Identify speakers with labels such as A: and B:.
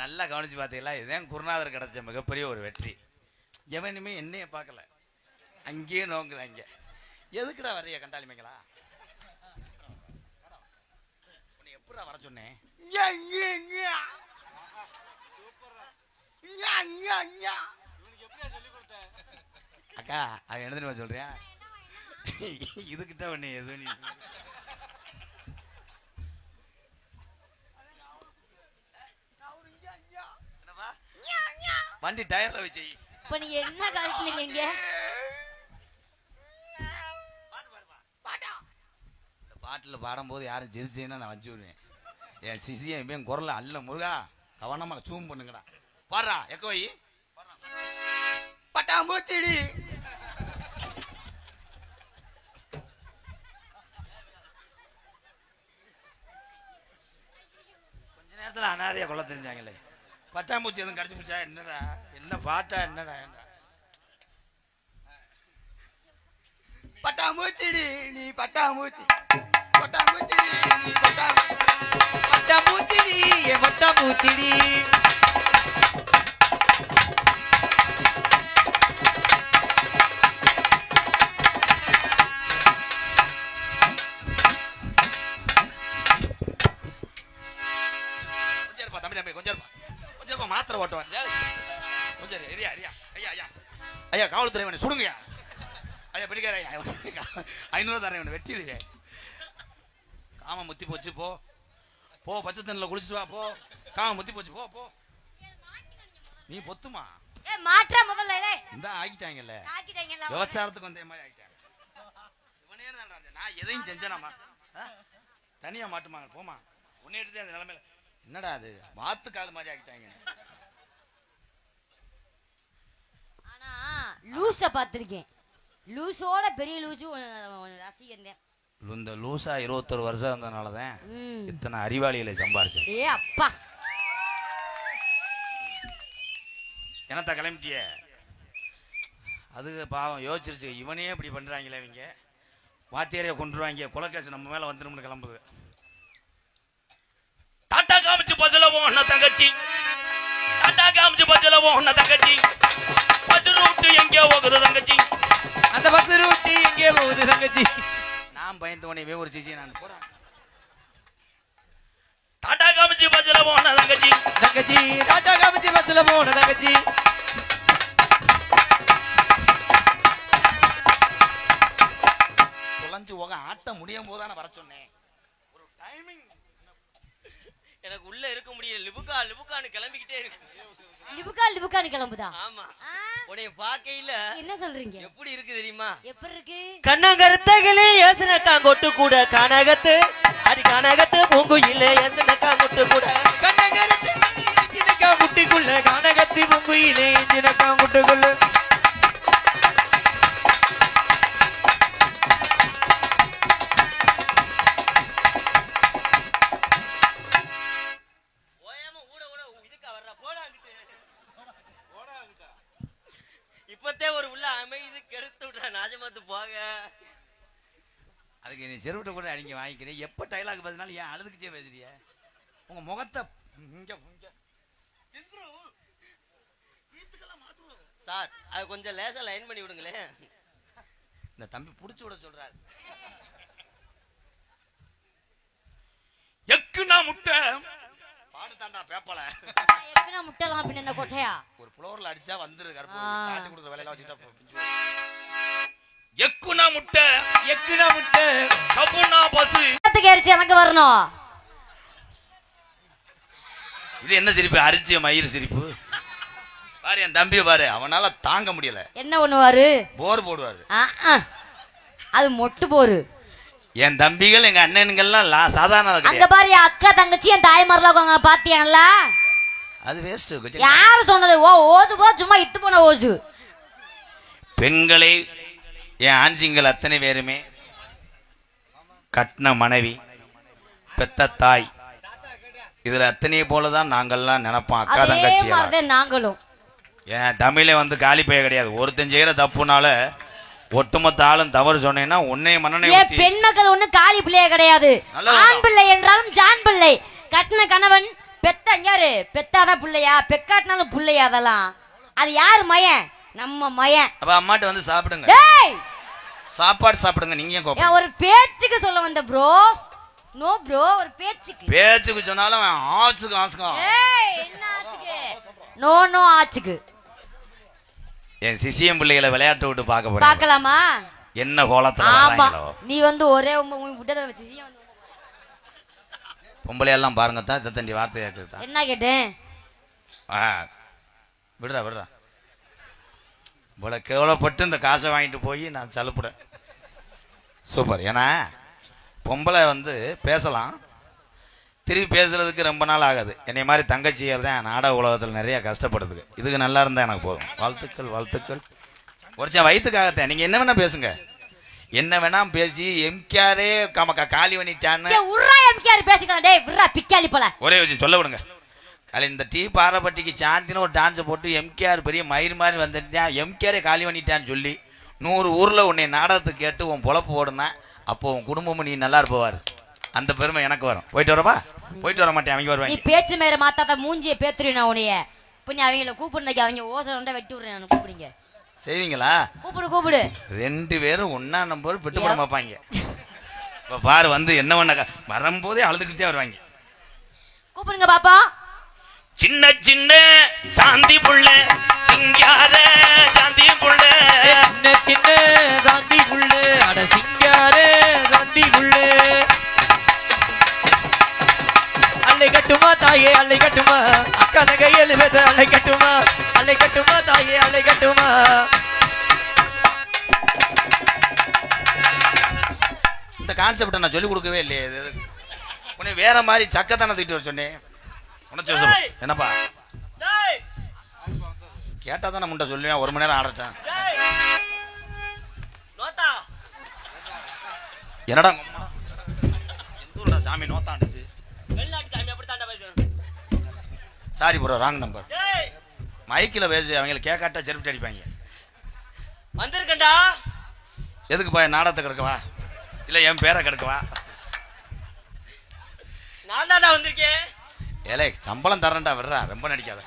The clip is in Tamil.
A: நல்லா கவனிச்சு பார்த்தீங்களா? இதுதான் குருநாதர் கிடைச்ச மிகப்பெரிய ஒரு வெற்றி. எவனுமே என்னைய பார்க்கல? அங்கேயே நோங்குறாங்க. எதுக்குடா வரைய கண்டாளிமைங்களா உன்னை எப்படா வர சொன்னேன். அக்கா அவன் தெரியுமா சொல்றியா இதுகிட்ட உன்னை எதுவும் நீ வண்டி டயர்ல வச்சு
B: இப்ப நீங்க என்ன கழட்டுனீங்க
A: பாட்டில் பாடும்போது யாரும் சிரிச்சீங்கன்னா நான் வச்சு விடுவேன். என் சிசியன் இப்ப என் குரல அல்ல முருகா. கவனமா சூம் பண்ணுங்கடா. பாடுறா எக்க வை. பட்டாம்பூச்சிடி. கொஞ்ச நேரத்துல அனாதையா கொள்ள தெரிஞ்சாங்களே. பட்டாம்பூச்சி எதுவும் கடிச்சு பிடிச்சா என்னடா? என்ன பார்த்தா என்னடா? என்ன பட்டாம்பூச்சிடி நீ பட்டாம்பூச்சி. பட்டாம்பூச்சிடி நீ பட்டாம்பூச்சி.
C: பட்டாம்பூச்சிடி பட்டாம்பூச்சிடி
A: கொஞ்சம் இருப்பா தம்பி தம்பி கொஞ்சம் இருப்பா. கொஞ்சம் மாத்திரை ஓட்டுவான். கொஞ்சம் இரியா இரியா ஐயா ஐயா. ஐயா காவல்துறை இவனை சுடுங்கய்யா ஐயா பிடிக்கார ஐயா ஐநூறு தரேன் இவனை வெட்டிடுங்க காம முத்தி போச்சு போ. போ பச்சை தண்ணில் குளிச்சுட்டு வா போ. காம முத்தி போச்சு போ போ. நீ பொத்துமா?
B: மாற்றா முதல்ல
A: இந்த ஆக்கிட்டாங்கல்ல. விபச்சாரத்துக்கு வந்த மாதிரி இவனே இருந்தேன். நான் எதையும் செஞ்சேனாமா? தனியா மாட்டுமாங்க போமா உன்னை எடுத்து அந்த நிலைமையில என்னடா அது? வாத்து கால் மாதிரி ஆக்கிட்டாங்க.
B: ஆனா லூஸ பாத்திருக்கேன் லூஸோட பெரிய லூசு ரசிகன் தான்
A: இந்த லூசா இருபத்தொரு வருஷம் இருந்ததுனால தான். இத்தனை அறிவாளிகளை சம்பாரிச்சேன்.
B: ஏ அப்பா.
A: என்னத்த கிளம்பிட்டிய? அது பாவம் யோசிச்சிருச்சு. இவனே இப்படி பண்றாங்களே இவங்க. வாத்தியாரைய கொண்டுருவாங்க குலக்கேசு நம்ம மேல வந்துரும்னு கிளம்புது. போன தங்கச்சி. பஸ் ரூட்டு எங்கே போகுது தங்கச்சி?
C: அந்த பஸ் ரூட்டி எங்கே போகுது தங்கச்சி?
A: நான் பயந்து உடனே ஒரு சிசி நான் போறேன் டாட்டா காமிச்சு பஸ்ல போன தங்கச்சி.
C: தங்கச்சி டாட்டா காமிச்சி பஸ்ல போன தங்கச்சி.
A: குழஞ்சு போக ஆட்ட முடியும் போது வர சொன்னேன். ஒரு டைமிங்
D: எனக்கு உள்ள இருக்க முடியல. லிபுக்கா லிபுக்கான்னு கிளம்பிக்கிட்டே இருக்கு.
B: லிபுக்கா லிபுக்கான்னு கிளம்புதா?
D: ஆமா.
B: ஆ,
D: உன்னைய பார்க்கையில
B: என்ன சொல்றீங்க?
D: எப்படி இருக்கு தெரியுமா?
B: எப்படி இருக்கு
D: கண்ணங்கருத்தகளே யோசனக்கா கொட்டு கூட கானகத்து அடி கானகத்து பூங்குயில யோசனக்கா கொட்டு கூட
C: கண்ணகரத்து இஞ்சினக்கா முட்டிக்குள்ள கானகத்தி பொங்குயிலே இஞ்சினக்கா முட்டுக்குள்ள
D: அமைதி கெடுத்து விட்ற நாஜமாத்து போக.
A: அதுக்கு நீ செருவிட்ட கூட அடிங்க வாங்கிக்கிறேன். எப்போ டைலாக் பேசினாலும் ஏன் அழுதுகிட்டே பேசுறிய? உங்க முகத்தை இங்க இங்க.
D: சார் அது கொஞ்சம் லேசா லைன் பண்ணி விடுங்களேன்.
A: இந்த தம்பி புடிச்சு விட சொல்றாரு. எக்குனா முட்டை பாடு தாண்டா பேப்பல
B: எப்படின்னா முட்டலாம் பின்ன என்ன கொட்டையா?
A: ஒரு புலவர்ல அடிச்சா வந்துரு கருப்பு. காட்டி கொடுக்குற வச்சுட்டா. எக்குனா முட்டை
C: எக்குனா முட்டை
A: பசு.
B: எரிச்சு எனக்கு வரணும்?
A: இது என்ன சிரிப்பு? அரிச்சிய மயிர் சிரிப்பு. பாரு என் தம்பியை பாரு அவனால தாங்க முடியல.
B: என்ன பண்ணுவாரு?
A: போர் போடுவாரு.
B: அது மொட்டு போரு.
A: என் தம்பிகள் எங்க அண்ணனுங்கள்லாம் லா சாதாரண
B: அங்க பாரு என் அக்கா தங்கச்சி என் தாய்மாரெல்லாம் உட்காங்க பாத்தியாங்களா?
A: அது வேஸ்ட்
B: யாரு சொன்னது? ஓ ஓசு போல சும்மா இத்து போன ஓசு.
A: பெண்களை என் ஆண்சிங்கள் அத்தனை பேருமே கட்டின மனைவி பெத்த தாய் இதுல அத்தனையை போலதான் நாங்கள்லாம் நினைப்போம் அக்கா தங்கச்சி
B: நாங்களும்.
A: ஏன் தமிழே வந்து காலி பைய கிடையாது. ஒருத்தன் செய்யற தப்புனால ஒட்டுமொத்த ஆளும் தவறு சொன்னேன்னா உன்னை மன்னனை
B: பெண் மக்கள் ஒண்ணு காலி பிள்ளைய கிடையாது. ஆண் பிள்ளை என்றாலும் ஜான் பிள்ளை. கட்டின கணவன் பெத்த யாரு பெத்தாதான் புள்ளையா பெக்காட்டினாலும் புள்ளையா அதெல்லாம். அது யார் மயன்? நம்ம மயன்.
A: அப்ப அம்மாட்ட வந்து சாப்பிடுங்க.
B: டேய்
A: சாப்பாடு சாப்பிடுங்க நீங்க ஏன்
B: ஒரு பேச்சுக்கு சொல்ல வந்த ப்ரோ நோ ப்ரோ ஒரு பேச்சுக்கு.
A: பேச்சுக்கு சொன்னாலும் ஆச்சுக்கு ஆச்சுக்கும்
B: ஏய் என்ன ஆச்சுக்கு? நோ நோ ஆச்சுக்கு.
A: என் சிசியம் பிள்ளைகளை விளையாட்டு விட்டு பார்க்க போறேன்.
B: பார்க்கலாமா?
A: என்ன கோலத்துல
B: ஆமா. நீ வந்து ஒரே விட்டதை வச்சு சீ வந்து
A: பொம்பளை எல்லாம் பாருங்க தான் தண்டி வார்த்தை கேட்குது
B: என்ன கேட்டேன்?
A: ஆ விடுறா விடுறா இவ்வளோ கேவலப்பட்டு இந்த காசை வாங்கிட்டு போய் நான் சலுப்புறேன். சூப்பர். ஏன்னா பொம்பளை வந்து பேசலாம். திருப்பி பேசுறதுக்கு ரொம்ப நாள் ஆகாது. என்னை மாதிரி தங்கச்சிகள் தான் நாடக உலகத்தில் நிறைய கஷ்டப்படுதுங்க இதுக்கு நல்லா இருந்தால் எனக்கு போதும். வாழ்த்துக்கள் வாழ்த்துக்கள். ஒருச்சா வயிற்றுக்காகத்தான் நீங்கள் என்ன வேணா பேசுங்க. என்ன வேணா பேசி எம்கேரே கமக்கா காலி பண்ணிட்டான்னு.
B: உர்ரா எம்கேஆர் பேசிக்கலாம் டேய் விட்றா பிக்காளி போல.
A: ஒரே விஷயம் சொல்ல விடுங்க. காலை இந்த டீ பாறைப்பட்டிக்கு சாந்தின்னு ஒரு டான்ஸை போட்டு எம்கேஆர் பெரிய மயிர் மாதிரி வந்துட்டான் எம்கேஆரே காலி பண்ணிட்டான்னு சொல்லி நூறு ஊரில் உன்னை நாடகத்துக்கு கேட்டு உன் பொழப்பு ஓடுனா அப்போ உன் குடும்பமும் நீ நல்லா இருப்பவார் அந்த பெருமை எனக்கு வரும். போயிட்டு வரப்பா போயிட்டு வர மாட்டேன் அவங்க
B: நீ
A: வருவாங்க
B: பேச்சு மேல மாத்தாத மூஞ்சியை பேத்துரு நான் உனைய இப்ப நீ அவங்கள கூப்பிடுனாக்கி அவங்க ஓசை ரெண்டா வெட்டி விடுறேன் நான் கூப்பிடுங்க.
A: செய்வீங்களா?
B: கூப்பிடு கூப்பிடு.
A: ரெண்டு பேரும் ஒன்னா நம்பர் பெட்டு போட பார்ப்பாங்க இப்போ பாரு வந்து என்ன பண்ண வரும்போதே அழுதுகிட்டே வருவாங்க.
B: கூப்பிடுங்க பாப்பா.
A: சின்ன சின்ன சாந்தி புள்ள சிங்கார சாந்தி புள்ள.
C: சின்ன சின்ன சாந்தி புள்ளு அட சிங்காரே கட்டுமா தாயே அள்ளை கட்டுமா? அக்கா நகை எழுபது அள்ளை கட்டுமா? அள்ளை கட்டுமா தாயே அள்ளை கட்டுமா?
A: இந்த கான்செப்டை நான் சொல்லிக் கொடுக்கவே இல்லையே. இது உன்னை வேற மாதிரி சக்கத்தானே தூக்கிட்டு வர சொன்னேன். உனச்சு என்னப்பா? கேட்டா தானே முண்டை சொல்லுவேன். ஒரு மணி நேரம் ஆடட்டேன் என்னடா சாமி நோத்தாண்டுச்சு சாரி ப்ரோ ராங் நம்பர் மைக்கில் பேசி அவங்கள கேட்காட்டா செருப்பு அடிப்பாங்க.
D: வந்திருக்கேன்டா.
A: எதுக்கு போய் நாடகத்தை கிடக்கவா இல்லை என் பேரை கிடக்கவா
D: நான் தான்டா வந்திருக்கேன்.
A: ஏலே சம்பளம் தரேன்டா விடுறா ரொம்ப நடிக்காத.